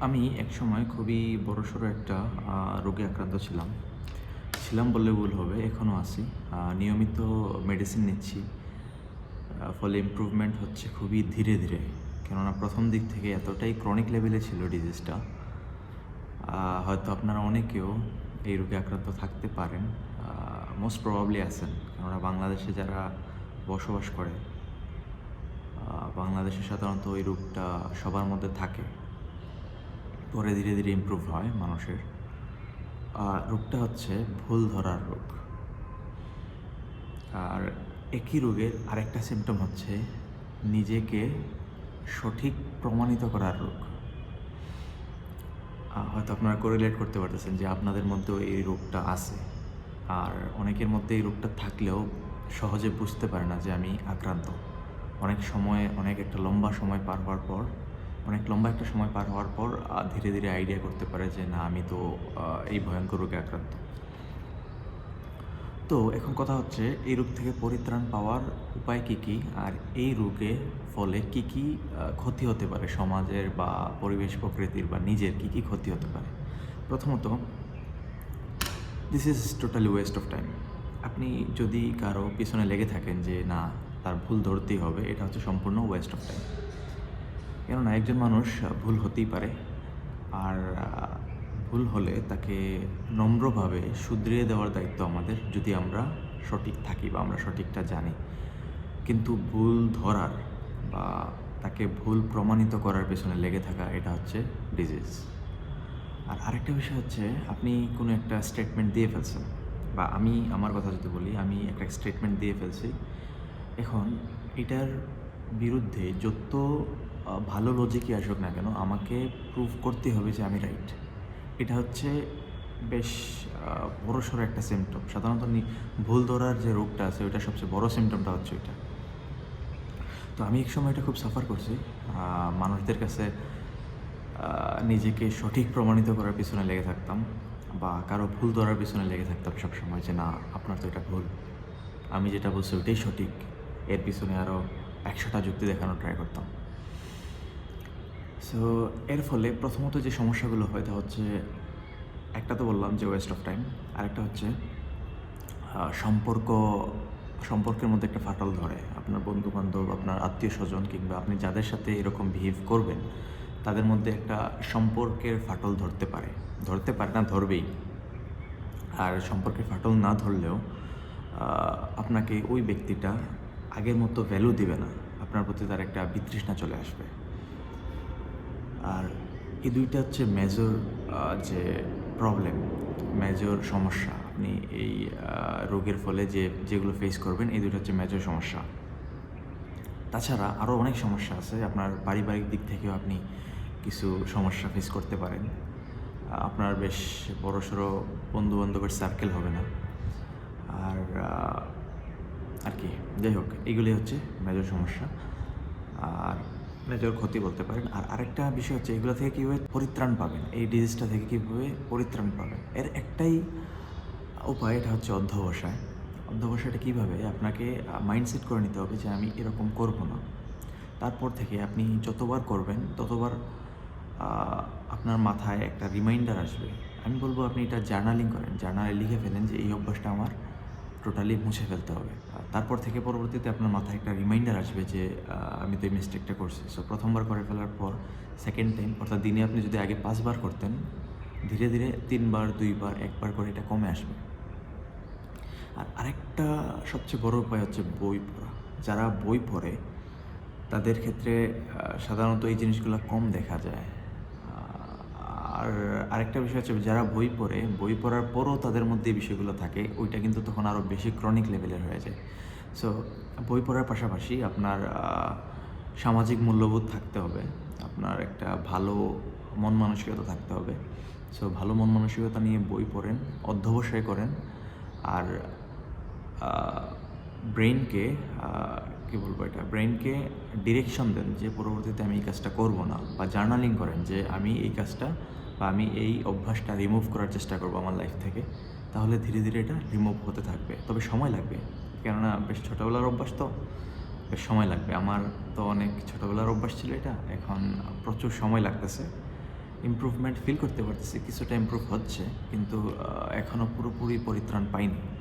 আমি এক সময় খুবই বড়সড় একটা রোগে আক্রান্ত ছিলাম। ছিলাম বললে ভুল হবে এখনও আছি। নিয়মিত মেডিসিন নিচ্ছি। ফলে ইমপ্রুভমেন্ট হচ্ছে খুবই ধীরে ধীরে। কেননা প্রথম দিক থেকে এতটাই ক্রনিক লেভেলে ছিল ডিজিজটা হয়তো আপনারা অনেকেও এই রোগে আক্রান্ত থাকতে পারেন। মোস্ট প্রবাবলি আছেন। কেননা বাংলাদেশে যারা বসবাস করে বাংলাদেশে সাধারণত ওই রোগটা সবার মধ্যে থাকে। পরে ধীরে ধীরে ইমপ্রুভ হয় মানুষের। আর রোগটা হচ্ছে ভুল ধরার রোগ। আর একই রোগের আরেকটা সিমটম হচ্ছে নিজেকে সঠিক প্রমাণিত করার রোগ। হয়তো আপনারা কোরিলেট করতে পারতেছেন যে আপনাদের মধ্যেও এই রোগটা আছে। আর অনেকের মধ্যে এই রোগটা থাকলেও সহজে বুঝতে পারে না যে আমি আক্রান্ত। অনেক সময়, অনেক একটা লম্বা সময় পার হওয়ার পর অনেক লম্বা একটা সময় পার হওয়ার পর ধীরে ধীরে আইডিয়া করতে পারে যে, না, আমি তো এই ভয়ঙ্কর রোগে আক্রান্ত। তো এখন কথা হচ্ছে, এই রোগ থেকে পরিত্রাণ পাওয়ার উপায় কি কি? আর এই রোগে ফলে কি কি ক্ষতি হতে পারে সমাজের বা পরিবেশ প্রকৃতির বা নিজের কি কি ক্ষতি হতে পারে? প্রথমত this is totally waste of time আপনি যদি কারও পিছনে লেগে থাকেন যে, না, তার ভুল ধরতেই হবে, এটা হচ্ছে সম্পূর্ণ ওয়েস্ট অফ টাইম কেননা একজন মানুষ ভুল হতেই পারে। আর ভুল হলে তাকে নম্রভাবে শুধরিয়ে দেওয়ার দায়িত্ব আমাদের, যদি আমরা সঠিক থাকি বা আমরা সঠিকটা জানি। কিন্তু ভুল ধরার বা তাকে ভুল প্রমাণিত করার পেছনে লেগে থাকা, এটা হচ্ছে ডিজিজ আর আরেকটা বিষয় হচ্ছে, আপনি কোনো একটা স্টেটমেন্ট দিয়ে ফেলছেন বা আমি, আমার কথা যদি বলি, আমি একটা স্টেটমেন্ট দিয়ে ফেলছি। এখন এটার বিরুদ্ধে যত ভালো লজিকই আসুক না কেন, আমাকে প্রুভ করতে হবে যে আমি রাইট এটা হচ্ছে বেশ বড়সড় একটা সিমটম সাধারণত ভুল ধরার যে রোগটা আছে, ওইটা সবচেয়ে বড় সিমটমটা হচ্ছে ওইটা। তো আমি এক সময় এটা খুব সাফার করছি। মানুষদের কাছে নিজেকে সঠিক প্রমাণিত করার পিছনে লেগে থাকতাম বা কারও ভুল ধরার পিছনে লেগে থাকতাম সবসময় যে, না, আপনার তো এটা ভুল। আমি যেটা বলছি ওইটাই সঠিক। এর পিছনে আরও একশোটা যুক্তি দেখানোর ট্রাই করতাম। সো এর ফলে প্রথমত যে সমস্যাগুলো হয় তা হচ্ছে, একটা তো বললাম যে ওয়েস্ট অফ টাইম আরেকটা হচ্ছে সম্পর্ক, সম্পর্কের মধ্যে একটা ফাটল ধরে। আপনার বন্ধু বান্ধব আপনার আত্মীয় স্বজন কিংবা আপনি যাদের সাথে এরকম বিহেভ করবেন, তাদের মধ্যে একটা সম্পর্কের ফাটল ধরতে পারে। ধরতে পারে না, ধরবেই। আর সম্পর্কের ফাটল না ধরলেও আপনাকে ওই ব্যক্তিটা আগের মতো ভ্যালু দেবে না। আপনার প্রতি তার একটা বিতৃষ্ণা চলে আসবে। আর এই দুইটা হচ্ছে মেজর যে প্রবলেম মেজর সমস্যা। আপনি এই রোগের ফলে যে, যেগুলো ফেস করবেন, এই দুটো হচ্ছে মেজর সমস্যা। তাছাড়া আরও অনেক সমস্যা আছে। আপনার পারিবারিক দিক থেকেও আপনি কিছু সমস্যা ফেস করতে পারেন। আপনার বেশ বড়সড় বন্ধু বান্ধবের সার্কেল হবে না আর আহ, আর কি যাই হোক এইগুলি হচ্ছে মেজর সমস্যা আর মেজর ক্ষতি বলতে পারেন। আর আরেকটা বিষয় হচ্ছে, এগুলো থেকে কীভাবে পরিত্রাণ পাবেন? এই ডিজিজটা থেকে কীভাবে পরিত্রাণ পাবেন? এর একটাই উপায়, এটা হচ্ছে অধ্যবসায়। অধ্যবসায়টা কীভাবে? আপনাকে মাইন্ডসেট করে নিতে হবে যে আমি এরকম করব না। তারপর থেকে আপনি যতবার করবেন, ততবার আপনার মাথায় একটা রিমাইন্ডার আসবে। আমি বলব, আপনি এটা জার্নালিং করেন। জার্নালে লিখে ফেলেন যে, এই অভ্যাসটা আমার টোটালি মুছে ফেলতে হবে। তারপর থেকে পরবর্তীতে আপনার মাথায় একটা রিমাইন্ডার আসবে যে আমি তো এই মিস্টেকটা করছি। সো প্রথমবার করে ফেলার পর সেকেন্ড টাইম অর্থাৎ দিনে আপনি যদি আগে পাঁচবার করতেন, ধীরে ধীরে তিনবার, দুইবার, একবার করে এটা কমে আসবে। আর আরেকটা সবচেয়ে বড় উপায় হচ্ছে বই পড়া। যারা বই পড়ে, তাদের ক্ষেত্রে সাধারণত এই জিনিসগুলো কম দেখা যায়। আর আরেকটা বিষয় হচ্ছে যারা বই পড়ে, বই পড়ার পরও তাদের মধ্যে এই বিষয়গুলো থাকে, ওইটা কিন্তু তখন আরও বেশি ক্রনিক লেভেলের হয়ে যায়। সো বই পড়ার পাশাপাশি আপনার সামাজিক মূল্যবোধ থাকতে হবে, আপনার একটা ভালো মন মানসিকতা থাকতে হবে। সো ভালো মন মানসিকতা নিয়ে বই পড়েন, অধ্যবসায় করেন, আর ব্রেনকে কী বলব এটা ব্রেনকে ডিরেকশন দেন যে পরবর্তীতে আমি এই কাজটা করব না, বা জার্নালিং করেন যে আমি এই কাজটা বা আমি এই অভ্যাসটা রিমুভ করার চেষ্টা করব আমার লাইফ থেকে, তাহলে ধীরে ধীরে এটা রিমুভ হতে থাকবে। তবে সময় লাগবে। কেননা বেশ ছোটোবেলার অভ্যাস তো, বেশ সময় লাগবে। আমার তো অনেক ছোটোবেলার অভ্যাস ছিল এটা। এখন প্রচুর সময় লাগতেছে। ইম্প্রুভমেন্ট ফিল করতে পারতেছি। কিছুটা ইম্প্রুভ হচ্ছে। কিন্তু এখনও পুরোপুরি পরিত্রাণ পাইনি।